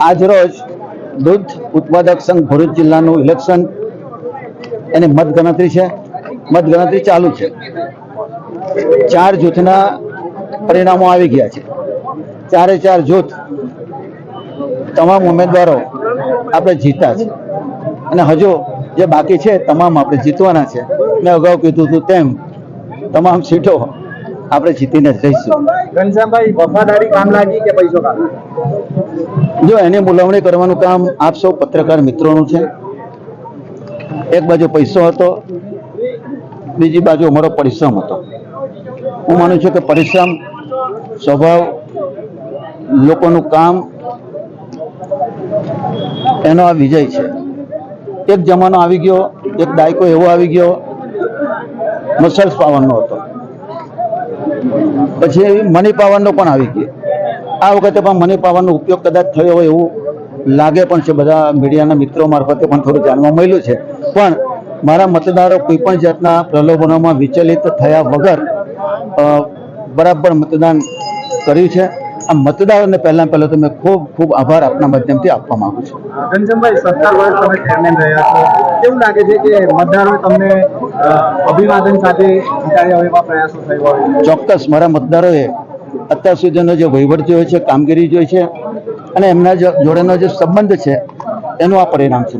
આજરોજ દૂધ ઉત્પાદક સંઘ ભરૂચ જિલ્લાનું ઇલેક્શન એની મતગણતરી છે. મતગણતરી ચાલુ છે. ચાર જૂથના પરિણામો આવી ગયા છે. ચારે ચાર જૂથ તમામ ઉમેદવારો આપણે જીતા છે. અને હજુ જે બાકી છે તમામ આપણે જીતવાના છે. મેં અગાઉ કીધું હતું તેમ તમામ સીટો આપણે જીતીને જ રહીશું. ઘનશ્યામભાઈ, વફાદારી કામ લાગી કે પૈસો કામ? જો એની બોલાવણી કરવાનું કામ આપ સૌ પત્રકાર મિત્રોનું છે. એક બાજુ પૈસો હતો, બીજી બાજુ અમારો પરિશ્રમ હતો. હું માનું છું કે પરિશ્રમ, સ્વભાવ, લોકોનું કામ, એનો આ વિજય છે. એક જમાનો આવી ગયો, એક દાયકો એવો આવી ગયો, મસલ્સ પાવરનો હતો. પછી મની પાવરનો પણ આવી ગયો. આ વખતે પણ મની પાવરનો ઉપયોગ કદાચ થયો હોય એવું લાગે પણ છે. બધા મીડિયાના મિત્રો મારફતે પણ થોડું જાણવા મળ્યું છે. પણ મારા મતદારો કોઈ પણ જાતના પ્રલોભનોમાં વિચલિત થયા વગર બરાબર મતદાન કર્યું છે. આ મતદારોને પહેલા પહેલા તો મેં ખૂબ ખૂબ આભાર આપના માધ્યમથી આપવા માંગુ છું. ઘનશ્યામભાઈ સત્તર વર્ષ તમે ચેરમેન રહ્યા છો. કેવું લાગે છે કે મતદારો તમને અભિવાદન સાથે જીતાડ્યા હોય એવા પ્રયાસો થયા ચોક્કસ મારા મતદારોએ અત્યાર સુધીનો જે વહીવટ જોયો છે, કામગીરી જોઈ છે, અને એમના જોડેનો જે સંબંધ છે, એનું આ પરિણામ છે.